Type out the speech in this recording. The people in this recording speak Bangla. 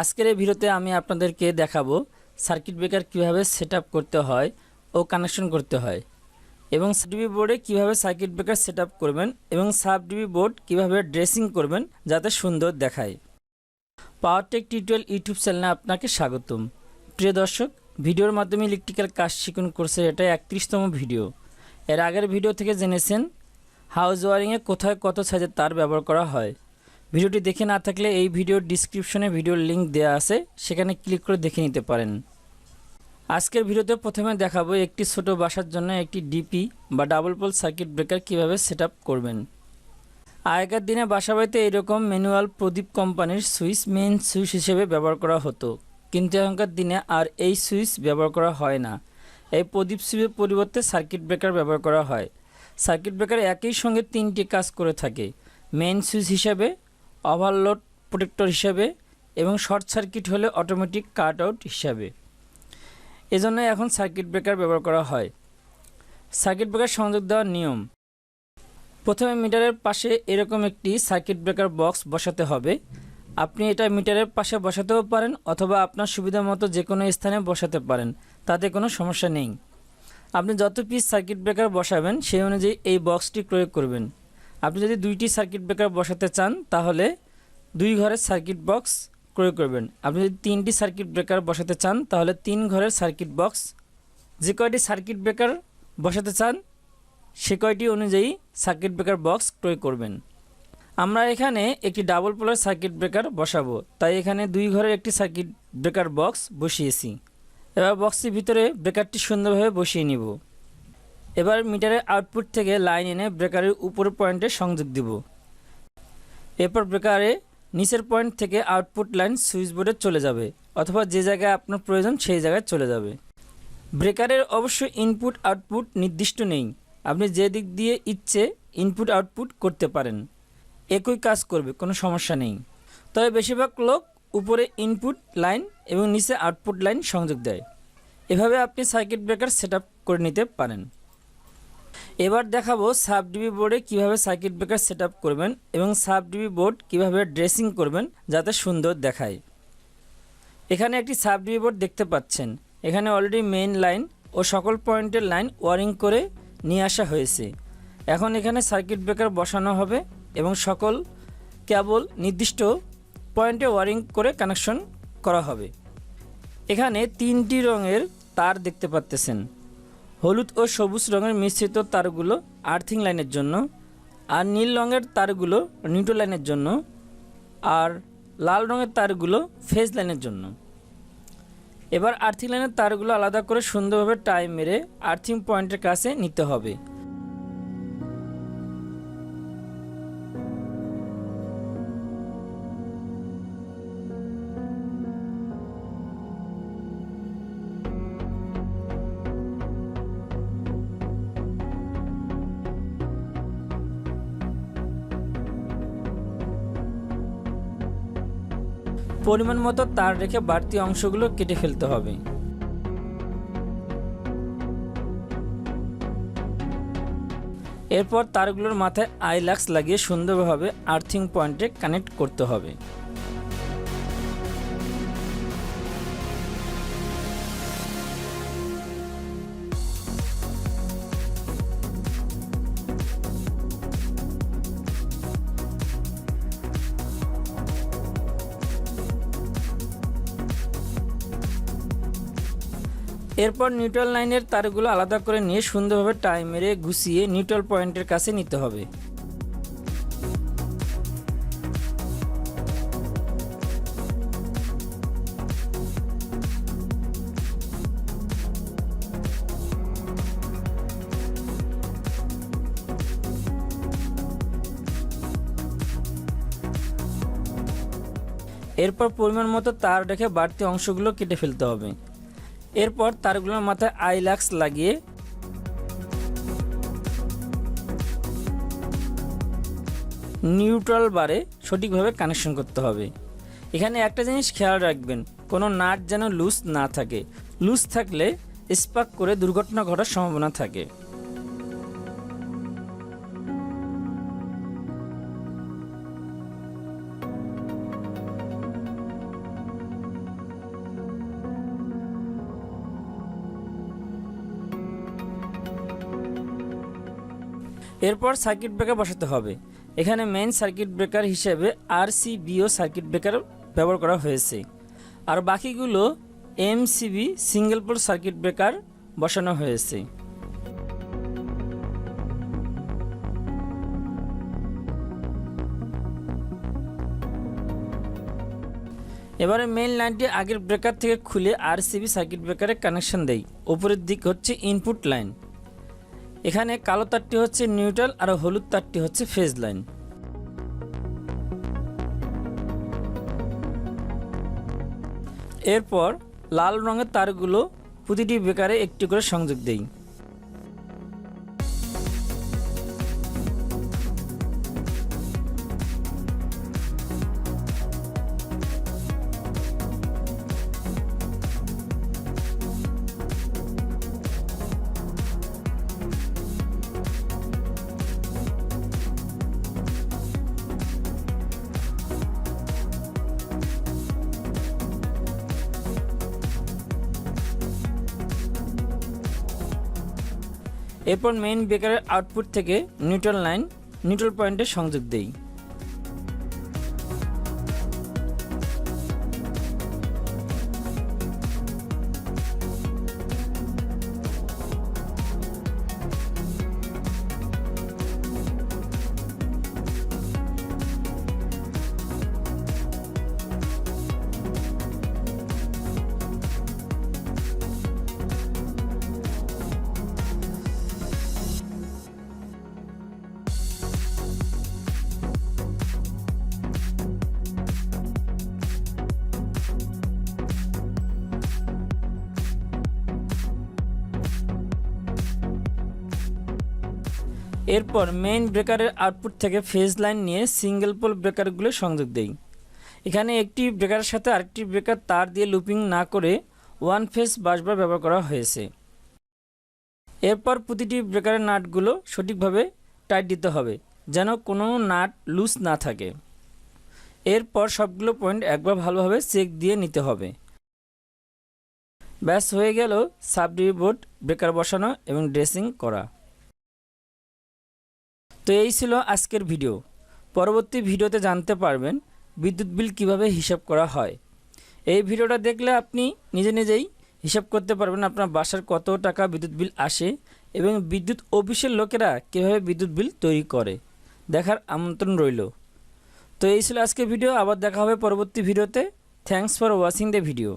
আজকের এই ভিডিওতে আমি আপনাদেরকে দেখাবো সার্কিট ব্রেকার কীভাবে সেট করতে হয় ও কানেকশন করতে হয় এবং ডিবি বোর্ডে কীভাবে সার্কিট ব্রেকার সেট করবেন এবং সাব ডিবি বোর্ড কীভাবে ড্রেসিং করবেন যাতে সুন্দর দেখায়। পাওয়ারটেক টিউটোরিয়াল ইউটিউব চ্যানেলে আপনাকে স্বাগতম। প্রিয় দর্শক, ভিডিওর মাধ্যমে ইলেকট্রিক্যাল কাজ শিখুন কোর্সের এটা একত্রিশতম ভিডিও। এর আগের ভিডিও থেকে জেনেছেন হাউস ওয়ারিংয়ে কোথায় কত সাইজের তার ব্যবহার করা হয়। ভিডিওটি দেখে না থাকলে এই ভিডিওর ডিসক্রিপশনে ভিডিওর লিঙ্ক দেওয়া আছে, সেখানে ক্লিক করে দেখে নিতে পারেন। আজকের ভিডিওতে প্রথমে দেখাবো একটি ছোট বাসার জন্য একটি ডিপি বা ডাবল পোল সার্কিট ব্রেকার কীভাবে সেট করবেন। আগেকার দিনে বাসা বাড়িতে এরকম ম্যানুয়াল প্রদীপ কোম্পানির সুইচ মেইন সুইচ হিসেবে ব্যবহার করা হতো। কিন্তু এখনকার দিনে আর এই সুইচ ব্যবহার করা হয় না। এই প্রদীপ সুইচের পরিবর্তে সার্কিট ব্রেকার ব্যবহার করা হয়। সার্কিট ব্রেকার একই সঙ্গে তিনটি কাজ করে থাকে। মেইন সুইচ হিসাবে ওভারলোড প্রোটেক্টর হিসাবে এবং শর্ট সার্কিট হলে অটোমেটিক কাট আউট হিসাবে। এজন্য এখন সার্কিট ব্রেকার ব্যবহার করা হয়। সার্কিট ব্রেকার সংযোগ দেওয়ার নিয়ম। প্রথমে মিটারের পাশে এরকম একটি সার্কিট ব্রেকার বক্স বসাতে হবে। আপনি এটা মিটারের পাশে বসাতেও পারেন অথবা আপনার সুবিধা মতো যে কোনো স্থানে বসাতে পারেন, তাতে কোনো সমস্যা নেই। আপনি যত পিস সার্কিট ব্রেকার বসাবেন, সেই অনুযায়ী এই বক্সটি প্রয়োগ করবেন। আপনি যদি দুইটি সার্কিট ব্রেকার বসাতে চান, তাহলে দুই ঘরের সার্কিট বক্স ক্রয় করবেন। আপনি যদি তিনটি সার্কিট ব্রেকার বসাতে চান, তাহলে তিন ঘরের সার্কিট বক্স যে কয়টি সার্কিট ব্রেকার বসাতে চান, সে কয়টি অনুযায়ী সার্কিট ব্রেকার বক্স ক্রয় করবেন। আমরা এখানে একটি ডাবল পোলার সার্কিট ব্রেকার বসাবো, তাই এখানে দুই ঘরের একটি সার্কিট ব্রেকার বক্স বসিয়েছি। এবার বক্সের ভিতরে ব্রেকারটি সুন্দরভাবে বসিয়ে নিব। এবার মিটারের আউটপুট থেকে লাইন এনে ব্রেকারের উপরের পয়েন্টে সংযোগ দিব। এরপর ব্রেকারে নিচের পয়েন্ট থেকে আউটপুট লাইন সুইচ বোর্ডে চলে যাবে, অথবা যে জায়গায় আপনার প্রয়োজন সেই জায়গায় চলে যাবে। ব্রেকারের অবশ্য ইনপুট আউটপুট নির্দিষ্ট নেই। আপনি যে দিক দিয়ে ইচ্ছে ইনপুট আউটপুট করতে পারেন। একই কাজ করবে, কোনো সমস্যা নেই। তবে বেশিরভাগ লোক উপরে ইনপুট লাইন এবং নিচে আউটপুট লাইন সংযোগ দেয়। এভাবে আপনি সার্কিট ব্রেকার সেট করে নিতে পারেন। এবার দেখাবো সাব ডিবি বোর্ডে কীভাবে সার্কিট ব্রেকার সেট করবেন এবং সাব ডিবি বোর্ড কীভাবে ড্রেসিং করবেন যাতে সুন্দর দেখায়। এখানে একটি সাব ডিবি বোর্ড দেখতে পাচ্ছেন। এখানে অলরেডি মেইন লাইন ও সকল পয়েন্টের লাইন ওয়ারিং করে নিয়ে আসা হয়েছে। এখন এখানে সার্কিট ব্রেকার বসানো হবে এবং সকল কেবল নির্দিষ্ট পয়েন্টে ওয়ারিং করে কানেকশন করা হবে। এখানে তিনটি রঙের তার দেখতে পাচ্তেছেন হলুদ ও সবুজ রঙের মিশ্রিত তারগুলো আর্থিং লাইনের জন্য, আর নীল রঙের তারগুলো নিউটো লাইনের জন্য, আর লাল রঙের তারগুলো ফেজ লাইনের জন্য। এবার আর্থিং লাইনের তারগুলো আলাদা করে সুন্দরভাবে টাইম মেরে আর্থিং পয়েন্টের কাছে নিতে হবে। পরিমাণ মতো তার রেখে বাড়তি অংশগুলো কেটে ফেলতে হবে। এরপর তারগুলোর মাথায় আইলাক্স লাগিয়ে সুন্দরভাবে আর্থিং পয়েন্টে কানেক্ট করতে হবে। এরপর নিউট্রাল লাইনের তারগুলো আলাদা করে নিয়ে সুন্দরভাবে টাই মেরে গুছিয়ে নিউট্রাল পয়েন্টের কাছে নিতে হবে। এরপর পরিমাণ মতো তার রেখে বাড়তি অংশগুলো কেটে ফেলতে হবে। এরপর তারগুলোর মাথায় আইলাক্স লাগিয়ে নিউট্রাল বারে সঠিকভাবে কানেকশন করতে হবে। এখানে একটা জিনিস খেয়াল রাখবেন, কোনো নাট যেন লুজ না থাকে। লুজ থাকলে স্পার্ক করে দুর্ঘটনা ঘটার সম্ভাবনা থাকে। এরপর সার্কিট ব্রেকার বসাতে হবে। এখানে মেইন সার্কিট ব্রেকার হিসেবে আর বিও সার্কিট ব্রেকার ব্যবহার করা হয়েছে। আর বাকিগুলো MCB single pole circuit breaker বসানো হয়েছে। এবারে মেইন লাইনটি আগের ব্রেকার থেকে খুলে আরসিবি সার্কিট ব্রেকারে কানেকশন দেই। উপরের দিক হচ্ছে ইনপুট লাইন এখানে কালো তারটি হচ্ছে নিউট্রাল আর হলুদ তারটি হচ্ছে ফেজ লাইন। এরপর লাল রঙের তারগুলো প্রতিটি বেকারে একটি করে সংযোগ দেই। এরপর মেইন ব্রেকারের আউটপুট থেকে নিউট্রাল লাইন নিউট্রাল পয়েন্টে সংযোগ দেই। এরপর মেইন ব্রেকারের আউটপুট থেকে ফেজ লাইন নিয়ে সিঙ্গেল পোল ব্রেকারগুলো সংযোগ দেই। এখানে একটি ব্রেকারের সাথে আরেকটি ব্রেকার তার দিয়ে লুপিং না করে ওয়ান ফেজ বাসবার ব্যবহার করা হয়েছে। এরপর প্রতিটি ব্রেকারের নাটগুলো সঠিকভাবে টাইট দিতে হবে, যেন কোনো নাট লুজ না থাকে। এরপর সবগুলো পয়েন্ট একবার ভালোভাবে চেক দিয়ে নিতে হবে। ব্যাস, হয়ে গেল সাবডিভি বোর্ড ব্রেকার বসানো এবং ড্রেসিং করা। তো এই ছিল আজকের ভিডিও। পরবর্তী ভিডিওতে জানতে পারবেন বিদ্যুৎ বিল কীভাবে হিসাব করা হয়। এই ভিডিওটা দেখলে আপনি নিজে নিজেই হিসাব করতে পারবেন আপনার বাসার কত টাকা বিদ্যুৎ বিল আসে এবং বিদ্যুৎ অফিসের লোকেরা কীভাবে বিদ্যুৎ বিল তৈরি করে। দেখার আমন্ত্রণ রইল। তো এই ছিল আজকের ভিডিও, আবার দেখা হবে পরবর্তী ভিডিওতে। Thanks for watching the video